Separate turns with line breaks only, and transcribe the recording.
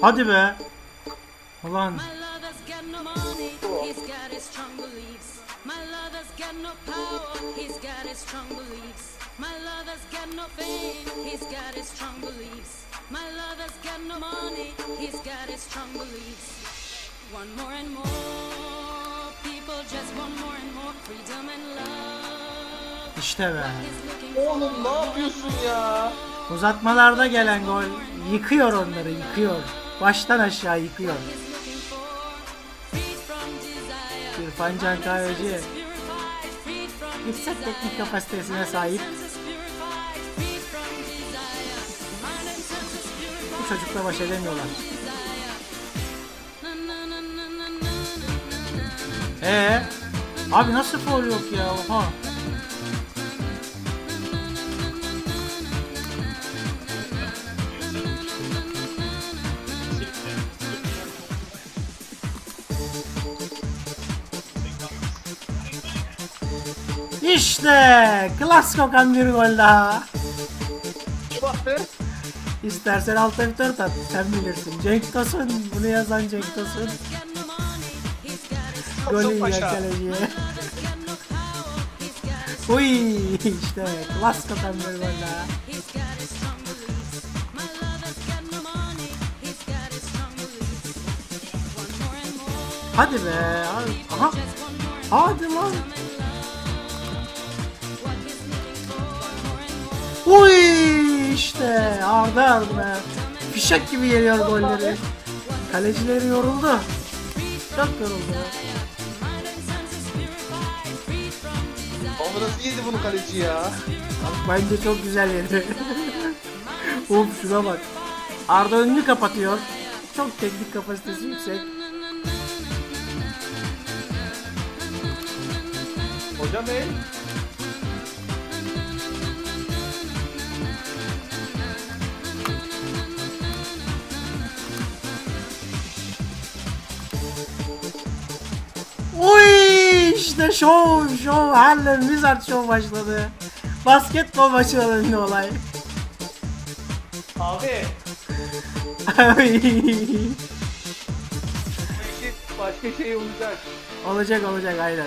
Hadi be. Ulan
My lover's got no money, he's got his strong beliefs. One more and more, people just want more and more freedom and love.
işte be.
Oğlum ne yapıyorsun ya?
Uzatmalarda gelen gol yıkıyor onları yıkıyor. Baştan aşağı yıkıyor. İrfan Can Kahveci yüksek teknik kapasitesine sahip. Bu çocukla baş edemiyorlar. Ee, abi nasıl foul yok ya? Oha. İşte klas kokan bir gol daha. İstersen alt F4 at. Sen bilirsin. Cenk Tosun. Bunu yazan Cenk Tosun. Golü
paşa.
Uy işte klas kokan bir gol daha. Hadi be. Aha. Hadi lan. Uy işte ardı ardına. Fişek gibi geliyor golleri. Kalecileri yoruldu. Çok yoruldu.
Ama nasıl yedi bunu kaleci ya?
Bence çok güzel yedi. Uf şuna bak. Arda önünü kapatıyor. Çok teknik kapasitesi yüksek.
Hocam el.
İşte şov şov Harlem Wizard şov başladı. Basketbol maçına döndü olay.
Abi.
Ay.
Başka şey olacak.
olacak olacak aynen.